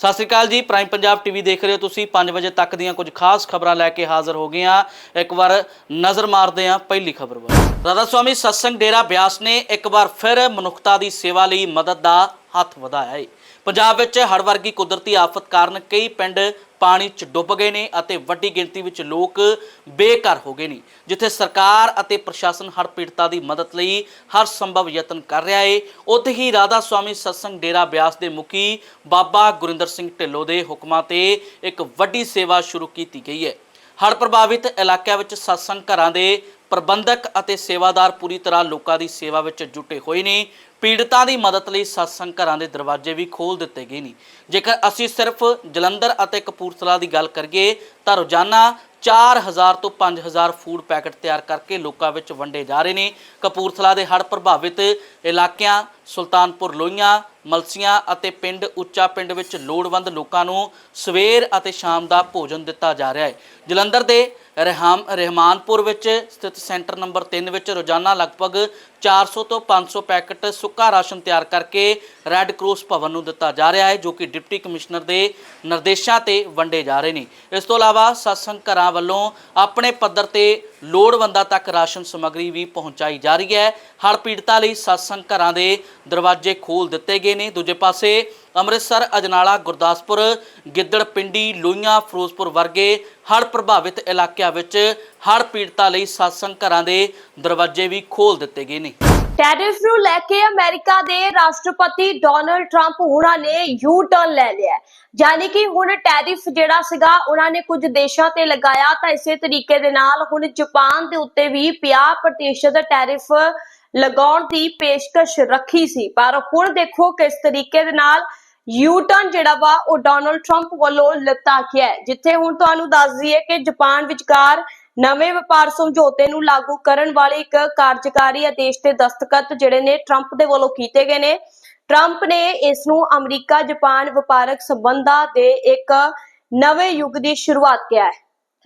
ਸਤਿ ਸ਼੍ਰੀ ਅਕਾਲ ਜੀ prime Punjab TV ਦੇਖ ਰਹੇ ਹੋ ਤੁਸੀਂ। 5 ਵਜੇ ਤੱਕ ਦੀਆਂ ਕੁਝ ਖਾਸ ਖਬਰਾਂ ਲੈ ਕੇ ਹਾਜ਼ਰ ਹੋ ਗਏ ਹਾਂ। ਇੱਕ ਵਾਰ ਨਜ਼ਰ ਮਾਰਦੇ ਹਾਂ ਪਹਿਲੀ ਖਬਰ ਵੱਲ। ਰਾਧਾ ਸਵਾਮੀ ਸਤਸੰਗ ਡੇਰਾ ਬਿਆਸ ਨੇ ਇੱਕ ਵਾਰ ਫਿਰ ਮਨੁੱਖਤਾ ਦੀ ਸੇਵਾ ਲਈ ਮਦਦ ਦਾ ਹੱਥ ਵਧਾਇਆ ਹੈ ਪੰਜਾਬ ਵਿੱਚ ਹੜ੍ਹ ਵਰਗੀ ਕੁਦਰਤੀ ਆਫਤ ਕਾਰਨ ਕਈ ਪਿੰਡ ਪਾਣੀ 'ਚ ਡੁੱਬ ਗਏ ਨੇ ਅਤੇ ਵੱਡੀ ਗਿਣਤੀ ਵਿੱਚ ਲੋਕ ਬੇਘਰ ਹੋ ਗਏ ਨੇ, ਜਿੱਥੇ ਸਰਕਾਰ ਅਤੇ ਪ੍ਰਸ਼ਾਸਨ ਹਰ ਪੀੜਤਾਂ ਦੀ ਮਦਦ ਲਈ ਹਰ ਸੰਭਵ ਯਤਨ ਕਰ ਰਿਹਾ ਏ। ਉੱਥੇ ਹੀ ਰਾਧਾ ਸਵਾਮੀ ਸਤਸੰਗ ਡੇਰਾ ਬਿਆਸ ਦੇ ਮੁਖੀ ਬਾਬਾ ਗੁਰਿੰਦਰ ਸਿੰਘ ਢਿੱਲੋਂ ਦੇ ਹੁਕਮਾਂ ਤੇ ਇੱਕ ਵੱਡੀ ਸੇਵਾ ਸ਼ੁਰੂ ਕੀਤੀ ਗਈ ਹੈ। ਹੜ੍ਹ ਪ੍ਰਭਾਵਿਤ ਇਲਾਕਿਆਂ ਵਿੱਚ ਸਤਸੰਗ ਘਰਾਂ ਦੇ ਪ੍ਰਬੰਧਕ ਅਤੇ ਸੇਵਾਦਾਰ ਪੂਰੀ ਤਰ੍ਹਾਂ ਲੋਕਾਂ ਦੀ ਸੇਵਾ ਵਿੱਚ ਜੁਟੇ ਹੋਏ ਨੇ। ਪੀੜਤਾਂ ਦੀ ਮਦਦ ਲਈ ਸਤਸੰਗ ਘਰਾਂ ਦੇ ਦਰਵਾਜ਼ੇ ਵੀ ਖੋਲ ਦਿੱਤੇ ਗਏ ਨੇ। ਜੇਕਰ ਅਸੀਂ ਸਿਰਫ ਜਲੰਧਰ ਅਤੇ ਕਪੂਰਥਲਾ ਦੀ ਗੱਲ ਕਰੀਏ, ਤਾਂ ਰੋਜ਼ਾਨਾ 4000 ਤੋਂ 5000 ਫੂਡ ਪੈਕਟ ਤਿਆਰ ਕਰਕੇ ਲੋਕਾਂ ਵਿੱਚ ਵੰਡੇ ਜਾ ਰਹੇ ਨੇ। ਕਪੂਰਥਲਾ ਦੇ ਹੜ੍ਹ ਪ੍ਰਭਾਵਿਤ ਇਲਾਕਿਆਂ ਸੁਲਤਾਨਪੁਰ ਲੋਹੀਆਂ, ਮਲਸੀਆਂ ਅਤੇ ਪਿੰਡ ਉੱਚਾ ਪਿੰਡ ਵਿੱਚ ਲੋੜਵੰਦ ਲੋਕਾਂ ਨੂੰ ਸਵੇਰ ਅਤੇ ਸ਼ਾਮ ਦਾ ਭੋਜਨ ਦਿੱਤਾ ਜਾ ਰਿਹਾ ਹੈ। ਜਲੰਧਰ ਦੇ ਰਹਿਮ, ਰਹਿਮਾਨਪੁਰ ਵਿੱਚ ਸਥਿਤ ਸੈਂਟਰ ਨੰਬਰ 3 ਵਿੱਚ ਰੋਜ਼ਾਨਾ ਲਗਭਗ 400 ਤੋਂ 500 ਪੈਕਟ ਸੁੱਕਾ ਰਾਸ਼ਨ ਤਿਆਰ ਕਰਕੇ ਰੈੱਡ ਕਰਾਸ ਭਵਨ ਨੂੰ ਦਿੱਤਾ ਜਾ ਰਿਹਾ ਹੈ, ਜੋ ਕਿ ਡਿਪਟੀ ਕਮਿਸ਼ਨਰ ਦੇ ਨਿਰਦੇਸ਼ਾਂ ਤੇ ਵੰਡੇ ਜਾ ਰਹੇ ਨੇ। ਇਸ ਤੋਂ ਇਲਾਵਾ ਸਤਸੰਗ ਘਰਾਂ ਵੱਲੋਂ ਆਪਣੇ ਪੱਧਰ ਤੇ ਲੋੜਵੰਦਾਂ ਤੱਕ ਰਾਸ਼ਨ ਸਮੱਗਰੀ ਵੀ ਪਹੁੰਚਾਈ ਜਾ ਰਹੀ ਹੈ। ਹੜ੍ਹ ਪੀੜਤਾਂ ਲਈ ਸਤਸੰਗ ਘਰਾਂ ਦੇ ਦਰਵਾਜ਼ੇ ਖੋਲ ਦਿੱਤੇ ਗਏ ਨੇ। ਦੂਜੇ ਪਾਸੇ ਅੰਮ੍ਰਿਤਸਰ, ਅਜਨਾਲਾ, ਗੁਰਦਾਸਪੁਰ, ਗਿੱਦੜ ਪਿੰਡੀ, ਲੋਹੀਆਂ, ਫਿਰੋਜ਼ਪੁਰ ਵਰਗੇ ਹੜ੍ਹ ਪ੍ਰਭਾਵਿਤ ਇਲਾਕਿਆਂ ਵਿੱਚ ਹੜ੍ਹ ਪੀੜਤਾਂ ਲਈ ਸਤਸੰਗ ਘਰਾਂ ਦੇ ਦਰਵਾਜ਼ੇ ਵੀ ਖੋਲ ਦਿੱਤੇ ਗਏ ਨੇ। ਟੈਰਿਫ ਨੂੰ ਲੈ ਕੇ ਅਮਰੀਕਾ ਦੇ ਰਾਸ਼ਟਰਪਤੀ ਡੋਨਲਡ ਟਰੰਪ ਉਹਨਾਂ ਨੇ ਯੂ ਟਰਨ ਲੈ ਲਿਆ ਯਾਨੀ ਕਿ ਹੁਣ ਟੈਰਿਫ ਜਿਹੜਾ ਸੀਗਾ, ਉਹਨਾਂ ਨੇ ਕੁਝ ਦੇਸ਼ਾਂ ਤੇ ਲਗਾਇਆ ਤਾਂ ਇਸੇ ਤਰੀਕੇ ਦੇ ਨਾਲ ਹੁਣ ਜਾਪਾਨ ਦੇ ਉੱਤੇ ਵੀ 50% ਟੈਰਿਫ ਲਗਾਉਣ ਦੀ ਪੇਸ਼ਕਸ਼ ਰੱਖੀ ਸੀ। ਪਰ ਹੁਣ ਦੇਖੋ ਕਿਸ ਤਰੀਕੇ ਦੇ ਨਾਲ ਯੂ ਟਰਨ ਜਿਹੜਾ ਵਾ, ਉਹ ਡੋਨਲਡ ਟਰੰਪ ਵੱਲੋਂ ਲਿੱਤਾ ਗਿਆ ਜਿੱਥੇ ਹੁਣ ਤੁਹਾਨੂੰ ਦੱਸ ਦਈਏ ਕਿ ਜਾਪਾਨ ਵਿਚਕਾਰ ਨਵੇਂ ਵਪਾਰ ਸਮਝੌਤੇ ਨੂੰ ਲਾਗੂ ਕਰਨ ਵਾਲੇ ਇੱਕ ਕਾਰਜਕਾਰੀ ਆਦੇਸ਼ ਤੇ ਦਸਤਖਤ ਜਿਹੜੇ ਨੇ ਟਰੰਪ ਦੇ ਵੱਲੋਂ ਕੀਤੇ ਗਏ ਨੇ। ਟਰੰਪ ਨੇ ਇਸ ਨੂੰ ਅਮਰੀਕਾ ਜਾਪਾਨ ਵਪਾਰਕ ਸੰਬੰਧਾਂ ਦੇ ਇੱਕ ਨਵੇਂ ਯੁੱਗ ਦੀ ਸ਼ੁਰੂਆਤ ਕਿਹਾ ਹੈ।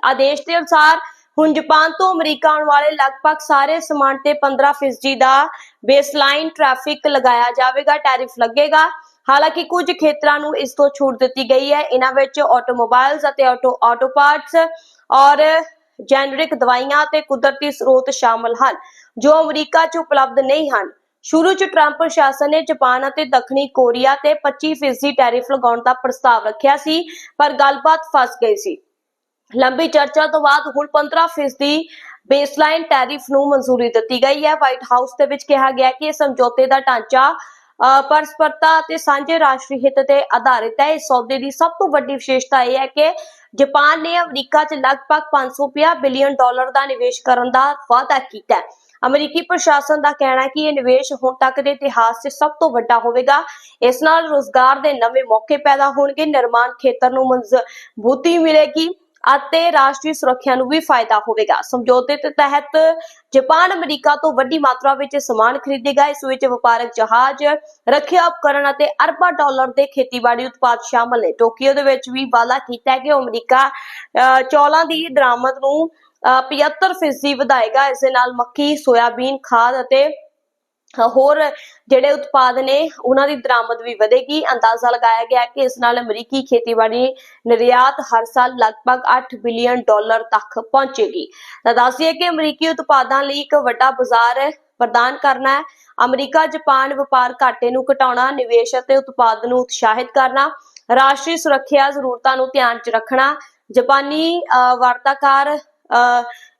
ਆਦੇਸ਼ ਦੇ ਅਨੁਸਾਰ ਹੁਣ ਜਾਪਾਨ ਤੋਂ ਅਮਰੀਕਾ ਆਉਣ ਵਾਲੇ ਲਗਭਗ ਸਾਰੇ ਸਮਾਨ ਤੇ 15% ਦਾ ਬੇਸਲਾਈਨ ਟ੍ਰੈਫਿਕ ਲਗਾਇਆ ਜਾਵੇਗਾ ਟੈਰਿਫ ਲੱਗੇਗਾ। ਹਾਲਾਂਕਿ ਕੁਝ ਖੇਤਰਾਂ ਨੂੰ ਇਸ ਤੋਂ ਛੂਟ ਦਿੱਤੀ ਗਈ ਹੈ। ਇਹਨਾਂ ਵਿੱਚ ਆਟੋਮੋਬਾਈਲਸ ਅਤੇ ਆਟੋ ਆਟੋ ਪਾਰਟਸ ਔਰ ਜੈਨਰਿਕ ਦਵਾਈਆਂ ਤੇ ਕੁਦਰਤੀ ਸਰੋਤ ਸ਼ਾਮਲ ਹਨ, ਜੋ ਅਮਰੀਕਾ 'ਚ ਉਪਲਬਧ ਨਹੀਂ ਹਨ। ਸ਼ੁਰੂ 'ਚ ਟਰੰਪ ਪ੍ਰਸ਼ਾਸਨ ਨੇ ਜਾਪਾਨ ਅਤੇ ਦੱਖਣੀ ਕੋਰੀਆ ਤੇ 25% ਟੈਰਿਫ ਲਗਾਉਣ ਦਾ ਪ੍ਰਸਤਾਵ ਰੱਖਿਆ ਸੀ ਪਰ ਗੱਲਬਾਤ ਫਸ ਗਈ ਸੀ। ਲੰਬੀ ਚਰਚਾ ਤੋਂ ਬਾਅਦ ਹੁਣ 15% ਬੇਸਲਾਈਨ ਟੈਰਿਫ ਨੂੰ ਮਨਜ਼ੂਰੀ ਦਿੱਤੀ ਗਈ ਹੈ। ਵਾਈਟ ਹਾਊਸ ਦੇ ਵਿੱਚ ਕਿਹਾ ਗਿਆ ਕਿ ਇਹ ਸਮਝੌਤੇ ਦਾ ਢਾਂਚਾ ਅ, ਪਰਸਪਰਤਾ ਅਤੇ ਸਾਂਝੇ ਰਾਸ਼ਟਰੀ ਹਿੱਤ ਤੇ ਆਧਾਰਿਤ ਹੈ। ਇਸ ਸੌਦੇ ਦੀ ਸਭ ਤੋਂ ਵੱਡੀ ਵਿਸ਼ੇਸ਼ਤਾ ਇਹ ਹੈ ਕਿ ਜਾਪਾਨ ਨੇ ਅਮਰੀਕਾ 'ਚ ਲਗਭਗ 550 ਬਿਲੀਅਨ ਡਾਲਰ ਦਾ ਨਿਵੇਸ਼ ਕਰਨ ਦਾ ਵਾਅਦਾ ਕੀਤਾ ਹੈ। ਅਮਰੀਕੀ ਪ੍ਰਸ਼ਾਸਨ ਦਾ ਕਹਿਣਾ ਹੈ ਕਿ ਇਹ ਨਿਵੇਸ਼ ਹੁਣ ਤੱਕ ਦੇ ਇਤਿਹਾਸ 'ਚ ਸਭ ਤੋਂ ਵੱਡਾ ਹੋਵੇਗਾ। ਇਸ ਨਾਲ ਰੋਜ਼ਗਾਰ ਦੇ ਨਵੇਂ ਮੌਕੇ ਪੈਦਾ ਹੋਣਗੇ ਨਿਰਮਾਣ ਖੇਤਰ ਨੂੰ ਮਜ਼ਬੂਤੀ ਮਿਲੇਗੀ ਅਤੇ ਰਾਸ਼ਟਰੀ ਸੁਰੱਖਿਆ ਨੂੰ ਵੀ ਫਾਇਦਾ ਹੋਵੇਗਾ। ਸਮਝੌਤੇ ਦੇ ਤਹਿਤ ਜਾਪਾਨ ਅਮਰੀਕਾ ਤੋਂ ਵੱਡੀ ਮਾਤਰਾ ਵਿੱਚ ਸਮਾਨ ਖਰੀਦੇਗਾ। ਇਸ ਵਿੱਚ ਵਪਾਰਕ ਜਹਾਜ਼ ਰੱਖਿਆ ਉਪਕਰਨ ਅਤੇ ਅਰਬਾਂ ਡਾਲਰ ਦੇ ਖੇਤੀਬਾੜੀ ਉਤਪਾਦ ਸ਼ਾਮਲ ਨੇ। ਟੋਕੀਓ ਦੇ ਵਿੱਚ ਵੀ ਵਾਅਦਾ ਕੀਤਾ ਹੈ ਕਿ ਉਹ ਅਮਰੀਕਾ ਅਹ, ਚੌਲਾਂ ਦੀ ਦਰਾਮਦ ਨੂੰ 75% ਵਧਾਏਗਾ। ਇਸ ਦੇ ਨਾਲ ਮੱਕੀ ਸੋਇਆਬੀਨ ਖਾਦ ਅਤੇ ਹੋਰ ਜਿਹੜੇ ਉਤਪਾਦ ਨੇ ਉਹਨਾਂ ਦੀ ਦਰਾਮਦ ਵੀ ਵਧੇਗੀ। ਅੰਦਾਜ਼ਾ ਲਗਾਇਆ ਗਿਆ ਹੈ ਕਿ ਇਸ ਨਾਲ ਅਮਰੀਕੀ ਖੇਤੀਬਾੜੀ ਨਿਰਯਾਤ ਹਰ ਸਾਲ ਲਗਭਗ 8 ਬਿਲੀਅਨ ਡਾਲਰ ਤੱਕ ਪਹੁੰਚੇਗੀ। ਤਾਂ ਦੱਸਿਏ ਕਿ ਅਮਰੀਕੀ ਉਤਪਾਦਾਂ ਲਈ ਇੱਕ ਵੱਡਾ ਬਾਜ਼ਾਰ ਪ੍ਰਦਾਨ ਕਰਨਾ ਹੈ। ਅਮਰੀਕਾ ਜਾਪਾਨ ਵਪਾਰ ਘਾਟੇ ਨੂੰ ਘਟਾਉਣਾ ਨਿਵੇਸ਼ ਅਤੇ ਉਤਪਾਦ ਨੂੰ ਉਤਸ਼ਾਹਿਤ ਕਰਨਾ ਰਾਸ਼ਟਰੀ ਸੁਰੱਖਿਆ ਜ਼ਰੂਰਤਾਂ ਨੂੰ ਧਿਆਨ 'ਚ ਰੱਖਣਾ ਜਾਪਾਨੀ ਅਹ, ਵਾਰਤਾਕਾਰ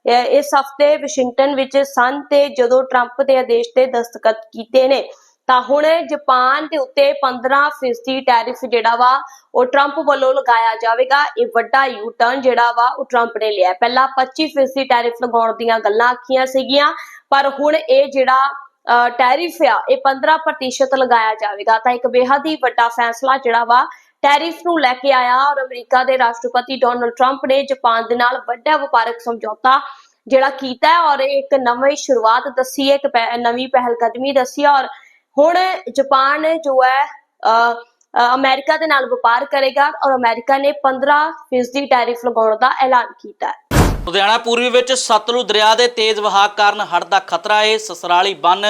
ਇਸ ਹਫ਼ਤੇ ਵਾਸ਼ਿੰਗਟਨ ਵਿੱਚ ਸਨ ਤੇ ਜਦੋਂ ਟਰੰਪ ਦੇ ਆਦੇਸ਼ ਤੇ ਦਸਤਖਤ ਕੀਤੇ ਨੇ ਤਾਂ ਹੁਣ ਜਾਪਾਨ ਦੇ ਉੱਤੇ 15% ਟੈਰਿਫ ਜਿਹੜਾ ਵਾ ਉਹ ਟਰੰਪ ਵੱਲੋਂ ਲਗਾਇਆ ਜਾਵੇਗਾ। ਇਹ ਵੱਡਾ ਯੂ ਟਰਨ ਜਿਹੜਾ ਵਾ ਉਹ ਟਰੰਪ ਨੇ ਲਿਆ। ਪਹਿਲਾਂ 25% ਟੈਰਿਫ ਲਗਾਉਣ ਦੀਆਂ ਗੱਲਾਂ ਆਖੀਆਂ ਸੀਗੀਆਂ ਪਰ ਹੁਣ ਇਹ ਜਿਹੜਾ ਅਹ, ਟੈਰਿਫ ਆ ਇਹ 15% ਲਗਾਇਆ ਜਾਵੇਗਾ। ਤਾਂ ਇੱਕ ਬੇਹੱਦ ਹੀ ਵੱਡਾ ਫੈਸਲਾ ਜਿਹੜਾ ਵਾ ਟੈਰਿਫ ਨੂੰ ਲੈ ਕੇ ਆਇਆ ਔਰ ਅਮਰੀਕਾ ਦੇ ਰਾਸ਼ਟਰਪਤੀ ਡੋਨਲਡ ਟਰੰਪ ਨੇ ਜਾਪਾਨ ਦੇ ਨਾਲ ਵੱਡਾ ਵਪਾਰਕ ਸਮਝੌਤਾ ਜਿਹੜਾ ਕੀਤਾ ਹੈ ਔਰ ਇੱਕ ਨਵੀਂ ਸ਼ੁਰੂਆਤ ਦੱਸੀ ਹੈ ਇੱਕ ਪਹਿ- ਨਵੀਂ ਪਹਿਲ ਕਦਮੀ ਦੱਸੀ ਔਰ ਹੁਣ ਜਾਪਾਨ ਜੋ ਹੈ ਅਹ, ਅਹ, ਅਮਰੀਕਾ ਦੇ ਨਾਲ ਵਪਾਰ ਕਰੇਗਾ ਔਰ ਅਮਰੀਕਾ ਨੇ 15% ਟੈਰਿਫ ਲਗਾਉਣ ਦਾ ਐਲਾਨ ਕੀਤਾ ਹੈ। ਲੁਧਿਆਣਾ ਪੂਰਬੀ ਵਿੱਚ ਸਤਲੁਜ ਦਰਿਆ ਦੇ ਤੇਜ਼ ਵਹਾਅ ਕਾਰਨ ਹੜ੍ਹ ਦਾ ਖਤਰਾ ਹੈ ਸਸਰਾਲੀ ਬੰਨ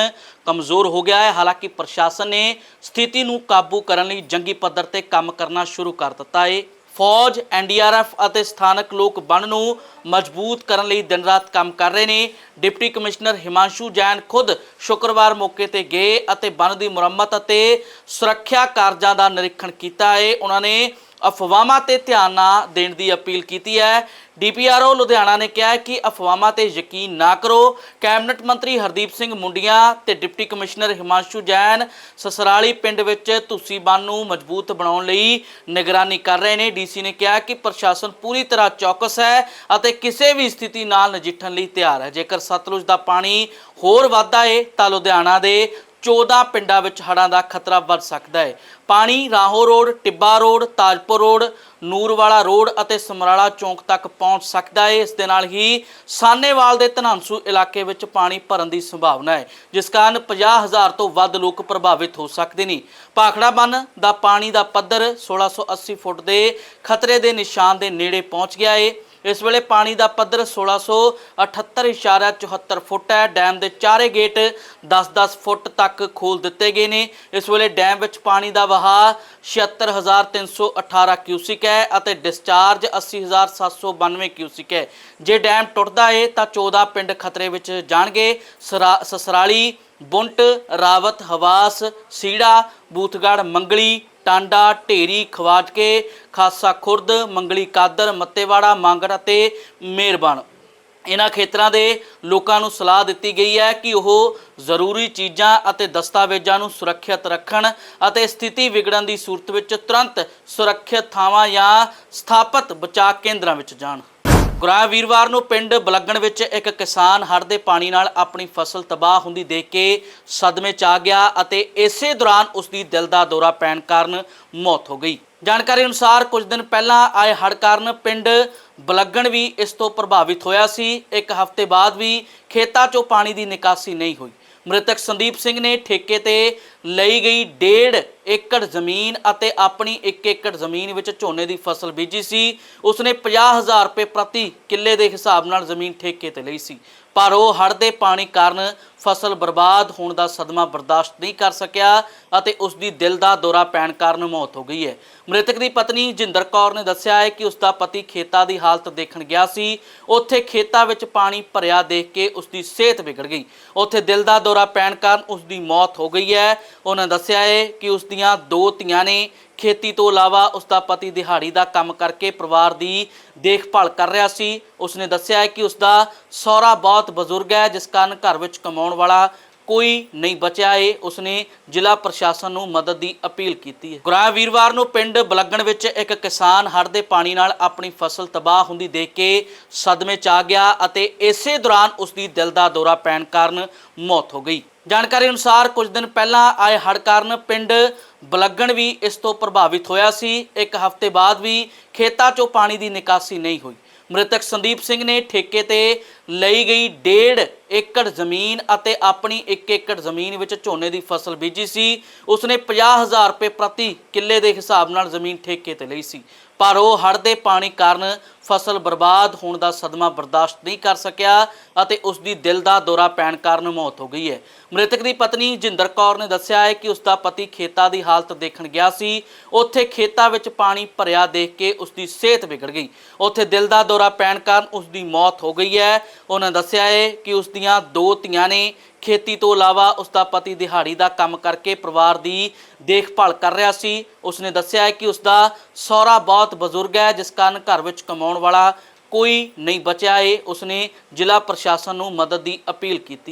ਕਮਜ਼ੋਰ ਹੋ ਗਿਆ ਹੈ। ਹਾਲਾਂਕਿ ਪ੍ਰਸ਼ਾਸਨ ਨੇ ਸਥਿਤੀ ਨੂੰ ਕਾਬੂ ਕਰਨ ਲਈ ਜੰਗੀ ਪੱਧਰ ਤੇ ਕੰਮ ਕਰਨਾ ਸ਼ੁਰੂ ਕਰ ਦਿੱਤਾ ਹੈ। ਫੌਜ ਐਨਡੀਆਰਐਫ ਅਤੇ ਸਥਾਨਕ ਲੋਕ ਬੰਨ ਨੂੰ ਮਜ਼ਬੂਤ ਕਰਨ ਲਈ ਦਿਨ ਰਾਤ ਕੰਮ ਕਰ ਰਹੇ ਨੇ। ਡਿਪਟੀ ਕਮਿਸ਼ਨਰ ਹਿਮਾਂਸ਼ੂ ਜੈਨ ਖੁਦ ਸ਼ੁੱਕਰਵਾਰ ਮੌਕੇ ਤੇ ਗਏ ਅਤੇ ਬੰਨ ਦੀ ਮੁਰੰਮਤ ਅਤੇ ਸੁਰੱਖਿਆ ਕਾਰਜਾਂ ਦਾ ਨਿਰੀਖਣ ਕੀਤਾ ਹੈ। ਉਹਨਾਂ ਨੇ ਅਫਵਾਹਾਂ ਤੇ ਧਿਆਨ ਨਾ ਦੇਣ ਦੀ ਅਪੀਲ ਕੀਤੀ ਹੈ। ਡੀਪੀਆਰਓ ਲੁਧਿਆਣਾ ਨੇ ਕਿਹਾ ਕਿ ਅਫਵਾਹਾਂ ਤੇ ਯਕੀਨ ਨਾ ਕਰੋ। ਕੈਬਨਿਟ ਮੰਤਰੀ ਹਰਦੀਪ ਸਿੰਘ ਮੁੰਡੀਆਂ ਤੇ ਡਿਪਟੀ ਕਮਿਸ਼ਨਰ ਹਿਮਾਂਸ਼ੂ ਜੈਨ ਸਸਰਾਲੀ ਪਿੰਡ ਵਿੱਚ ਤੁਸੀਂ ਬੰਨ ਨੂੰ ਮਜ਼ਬੂਤ ਬਣਾਉਣ ਲਈ ਨਿਗਰਾਨੀ ਕਰ ਰਹੇ ਨੇ। ਡੀਸੀ ਨੇ ਕਿਹਾ ਕਿ ਪ੍ਰਸ਼ਾਸਨ ਪੂਰੀ ਤਰ੍ਹਾਂ ਚੌਕਸ ਹੈ ਅਤੇ ਕਿਸੇ ਵੀ ਸਥਿਤੀ ਨਾਲ ਨਜਿੱਠਣ ਲਈ ਤਿਆਰ ਹੈ। ਜੇਕਰ ਸਤਲੁਜ ਦਾ ਪਾਣੀ ਹੋਰ ਵੱਧਦਾ ਏ ਤਾਂ ਲੁਧਿਆਣਾ ਦੇ 14 ਪਿੰਡਾਂ ਵਿੱਚ ਹੜ੍ਹਾਂ ਦਾ ਖਤਰਾ ਵੱਧ ਸਕਦਾ ਹੈ। ਪਾਣੀ, Rahon road, Tibba road, Tajpur road, Noorwala road ਅਤੇ ਸਮਰਾਲਾ ਚੌਂਕ ਤੱਕ ਪਹੁੰਚ ਸਕਦਾ ਹੈ। ਇਸ ਦੇ ਨਾਲ ਹੀ ਸਾਨੇਵਾਲ ਦੇ ਧਨਾਂਸੂ ਇਲਾਕੇ ਵਿੱਚ ਪਾਣੀ ਭਰਨ ਦੀ ਸੰਭਾਵਨਾ ਹੈ, ਜਿਸ ਕਾਰਨ 50000 ਤੋਂ ਵੱਧ ਲੋਕ ਪ੍ਰਭਾਵਿਤ ਹੋ ਸਕਦੇ ਨੇ। ਭਾਖੜਾ ਬੰਨ ਦਾ ਪਾਣੀ ਦਾ ਪੱਧਰ 1680 ਫੁੱਟ ਦੇ ਖਤਰੇ ਦੇ ਨਿਸ਼ਾਨ ਦੇ ਨੇੜੇ ਪਹੁੰਚ ਗਿਆ ਹੈ ਇਸ ਵੇਲੇ ਪਾਣੀ ਦਾ ਪੱਧਰ 1678.74 ਫੁੱਟ ਹੈ। ਡੈਮ ਦੇ ਚਾਰੇ ਗੇਟ 10-10 ਫੁੱਟ ਤੱਕ ਖੋਲ ਦਿੱਤੇ ਗਏ ਨੇ। ਇਸ ਵੇਲੇ ਡੈਮ ਵਿੱਚ ਪਾਣੀ ਦਾ ਵਹਾਅ 76318 ਕਿਊਸਿਕ ਹੈ ਅਤੇ ਡਿਸਚਾਰਜ 80792 ਕਿਊਸਿਕ ਹੈ। ਜੇ ਡੈਮ ਟੁੱਟਦਾ ਹੈ ਤਾਂ 14 ਪਿੰਡ ਖਤਰੇ ਵਿੱਚ ਜਾਣਗੇ। ਸਰਾ- ਸਸਰਾਲੀ, ਬੁੰਟ, ਰਾਵਤ, ਹਵਾਸ, ਸੀੜਾ ਬੂਥਗੜ ਮੰਗਲੀ ਟਾਂਡਾ ਢੇਰੀ ਖਵਾਜਕੇ ਖਾਸਾ ਖੁਰਦ, ਮੰਗਲੀ ਕਾਦਰ, ਮੱਤੇਵਾੜਾ, ਮੰਗੜ ਅਤੇ ਮਿਹਰਬਨ ਇਹਨਾਂ ਖੇਤਰਾਂ ਦੇ ਲੋਕਾਂ ਨੂੰ ਸਲਾਹ ਦਿੱਤੀ ਗਈ ਹੈ ਕਿ ਉਹ ਜ਼ਰੂਰੀ ਚੀਜ਼ਾਂ ਅਤੇ ਦਸਤਾਵੇਜ਼ਾਂ ਨੂੰ ਸੁਰੱਖਿਅਤ ਰੱਖਣ ਅਤੇ ਸਥਿਤੀ ਵਿਗੜਨ ਦੀ ਸੂਰਤ ਵਿੱਚ ਤੁਰੰਤ ਸੁਰੱਖਿਅਤ ਥਾਵਾਂ ਜਾਂ ਸਥਾਪਿਤ ਬਚਾਅ ਕੇਂਦਰਾਂ ਵਿੱਚ ਜਾਣ। ਗੁਰਾਂ ਵੀਰਵਾਰ ਨੂੰ ਪਿੰਡ ਬਲੱਗਣ ਵਿੱਚ ਇੱਕ ਕਿਸਾਨ ਹੜ੍ਹ ਦੇ ਪਾਣੀ ਨਾਲ ਆਪਣੀ ਫਸਲ ਤਬਾਹ ਹੁੰਦੀ ਦੇਖ ਕੇ ਸਦਮੇ 'ਚ ਆ ਗਿਆ ਅਤੇ ਇਸੇ ਦੌਰਾਨ ਉਸ ਦੀ ਦਿਲ ਦਾ ਦੌਰਾ ਪੈਣ ਕਾਰਨ ਮੌਤ ਹੋ ਗਈ। ਜਾਣਕਾਰੀ ਅਨੁਸਾਰ ਕੁਝ ਦਿਨ ਪਹਿਲਾਂ ਆਏ ਹੜ੍ਹ ਕਾਰਨ ਪਿੰਡ ਬਲੱਗਣ ਵੀ ਇਸ ਤੋਂ ਪ੍ਰਭਾਵਿਤ ਹੋਇਆ ਸੀ। ਇੱਕ ਹਫ਼ਤੇ ਬਾਅਦ ਵੀ ਖੇਤਾਂ 'ਚੋਂ ਪਾਣੀ ਦੀ ਨਿਕਾਸੀ ਨਹੀਂ ਹੋਈ। ਮ੍ਰਿਤਕ ਸੰਦੀਪ ਸਿੰਘ ਨੇ ਠੇਕੇ ਤੇ ਲਈ ਗਈ 1.5 ਏਕੜ ਜ਼ਮੀਨ ਅਤੇ ਆਪਣੀ 1 ਏਕੜ ਜ਼ਮੀਨ ਵਿੱਚ ਝੋਨੇ ਦੀ ਫਸਲ ਬੀਜੀ ਸੀ। ਉਸਨੇ 50000 ਰੁਪਏ ਪ੍ਰਤੀ ਕਿੱਲੇ ਦੇ ਹਿਸਾਬ ਨਾਲ ਜ਼ਮੀਨ ਠੇਕੇ ਤੇ ਲਈ ਸੀ। ਪਰ ਉਹ ਹੜ੍ਹ ਦੇ ਪਾਣੀ ਕਾਰਨ ਫਸਲ ਬਰਬਾਦ ਹੋਣ ਦਾ ਸਦਮਾ ਬਰਦਾਸ਼ਤ ਨਹੀਂ ਕਰ ਸਕਿਆ ਅਤੇ ਉਸ ਦੀ ਦਿਲ ਦਾ ਦੌਰਾ ਪੈਣ ਕਾਰਨ ਮੌਤ ਹੋ ਗਈ ਹੈ। ਮ੍ਰਿਤਕ ਦੀ ਪਤਨੀ ਜਿੰਦਰ ਕੌਰ ਨੇ ਦੱਸਿਆ ਹੈ ਕਿ ਉਸ ਦਾ ਪਤੀ ਖੇਤਾਂ ਦੀ ਹਾਲਤ ਦੇਖਣ ਗਿਆ ਸੀ। ਉੱਥੇ ਖੇਤਾਂ ਵਿੱਚ ਪਾਣੀ ਭਰਿਆ ਦੇਖ ਕੇ ਉਸ ਦੀ ਸਿਹਤ ਵਿਗੜ ਗਈ। ਉੱਥੇ ਦਿਲ ਦਾ ਦੌਰਾ ਪੈਣ ਕਾਰਨ ਉਸ ਦੀ ਮੌਤ ਹੋ ਗਈ ਹੈ। ਉਹਨਾਂ ਦੱਸਿਆ ਹੈ ਕਿ ਉਸ ਦੀਆਂ ਦੋ ਧੀਆਂ ਨੇ ਖੇਤੀ ਤੋਂ ਇਲਾਵਾ ਉਸ ਦਾ ਪਤੀ ਦਿਹਾੜੀ ਦਾ ਕੰਮ ਕਰਕੇ ਪਰਿਵਾਰ ਦੀ ਦੇਖਭਾਲ ਕਰ ਰਿਹਾ ਸੀ। ਉਸਨੇ ਦੱਸਿਆ ਹੈ ਕਿ ਉਸ ਦਾ ਸਹੁਰਾ ਬਹੁਤ ਬਜ਼ੁਰਗ ਹੈ, ਜਿਸ ਕਾਰਨ ਘਰ ਵਿੱਚ ਕਮਾਉਣ ਵਾਲਾ ਕੋਈ ਨਹੀਂ ਬਚਿਆ ਏ ਉਸਨੇ ਜ਼ਿਲ੍ਹਾ ਪ੍ਰਸ਼ਾਸਨ ਨੂੰ ਮਦਦ ਦੀ ਅਪੀਲ ਕੀਤੀ ਹੈ। ਗੁਰਾਂ ਵੀਰਵਾਰ ਨੂੰ ਪਿੰਡ ਬਲੱਗਣ ਵਿੱਚ ਇੱਕ ਕਿਸਾਨ ਹੜ੍ਹ ਦੇ ਪਾਣੀ ਨਾਲ ਆਪਣੀ ਫਸਲ ਤਬਾਹ ਹੁੰਦੀ ਦੇਖ ਕੇ ਸਦਮੇ 'ਚ ਆ ਗਿਆ ਅਤੇ ਇਸੇ ਦੌਰਾਨ ਉਸ ਦੀ ਦਿਲ ਦਾ ਦੌਰਾ ਪੈਣ ਕਾਰਨ ਮੌਤ ਹੋ ਗਈ। ਜਾਣਕਾਰੀ ਅਨੁਸਾਰ ਕੁਝ ਦਿਨ ਪਹਿਲਾਂ ਆਏ ਹੜ੍ਹ ਕਾਰਨ ਪਿੰਡ ਬਲੱਗਣ ਵੀ ਇਸ ਤੋਂ ਪ੍ਰਭਾਵਿਤ ਹੋਇਆ ਸੀ। ਇੱਕ ਹਫ਼ਤੇ ਬਾਅਦ ਵੀ ਖੇਤਾਂ 'ਚੋਂ ਪਾਣੀ ਦੀ ਨਿਕਾਸੀ ਨਹੀਂ ਹੋਈ। ਮ੍ਰਿਤਕ ਸੰਦੀਪ ਸਿੰਘ ਨੇ ਠੇਕੇ ਤੇ ਲਈ ਗਈ 1.5 ਏਕੜ ਜ਼ਮੀਨ ਅਤੇ ਆਪਣੀ 1 ਏਕੜ ਜ਼ਮੀਨ ਵਿੱਚ ਝੋਨੇ ਦੀ ਫਸਲ ਬੀਜੀ ਸੀ। ਉਸਨੇ 50000 ਰੁਪਏ ਪ੍ਰਤੀ ਕਿੱਲੇ ਦੇ ਹਿਸਾਬ ਨਾਲ ਜ਼ਮੀਨ ਠੇਕੇ ਤੇ ਲਈ ਸੀ। ਪਰ ਉਹ ਹੜ੍ਹ ਦੇ ਪਾਣੀ ਕਾਰਨ ਫਸਲ ਬਰਬਾਦ ਹੋਣ ਦਾ ਸਦਮਾ ਬਰਦਾਸ਼ਤ ਨਹੀਂ ਕਰ ਸਕਿਆ ਅਤੇ ਉਸ ਦੀ ਦਿਲ ਦਾ ਦੌਰਾ ਪੈਣ ਕਾਰਨ ਮੌਤ ਹੋ ਗਈ ਹੈ। ਮ੍ਰਿਤਕ ਦੀ ਪਤਨੀ ਜਿੰਦਰ ਕੌਰ ਨੇ ਦੱਸਿਆ ਹੈ ਕਿ ਉਸ ਦਾ ਪਤੀ ਖੇਤਾਂ ਦੀ ਹਾਲਤ ਦੇਖਣ ਗਿਆ ਸੀ। ਉੱਥੇ ਖੇਤਾਂ ਵਿੱਚ ਪਾਣੀ ਭਰਿਆ ਦੇਖ ਕੇ ਉਸ ਦੀ ਸਿਹਤ ਵਿਗੜ ਗਈ। ਉੱਥੇ ਦਿਲ ਦਾ ਦੌਰਾ ਪੈਣ ਕਾਰਨ ਉਸ ਦੀ ਮੌਤ ਹੋ ਗਈ ਹੈ। ਉਹਨਾਂ ਦੱਸਿਆ ਹੈ ਕਿ ਉਸ ਦੀਆਂ ਦੋ ਧੀਆਂ ਨੇ ਖੇਤੀ ਤੋਂ ਇਲਾਵਾ ਉਸ ਦਾ ਪਤੀ ਦਿਹਾੜੀ ਦਾ ਕੰਮ ਕਰਕੇ ਪਰਿਵਾਰ ਦੀ ਦੇਖਭਾਲ ਕਰ ਰਿਹਾ ਸੀ। ਉਸਨੇ ਦੱਸਿਆ ਹੈ ਕਿ ਉਸ ਦਾ ਸਹੁਰਾ ਬਹੁਤ ਬਜ਼ੁਰਗ ਹੈ, ਜਿਸ ਕਾਰਨ ਘਰ ਵਿੱਚ ਕਮਾਉਣ ਵਾਲਾ ਕੋਈ ਨਹੀਂ ਬਚਿਆ ਏ। ਉਸਨੇ ਜ਼ਿਲ੍ਹਾ ਪ੍ਰਸ਼ਾਸਨ ਨੂੰ ਮਦਦ ਦੀ ਅਪੀਲ ਕੀਤੀ।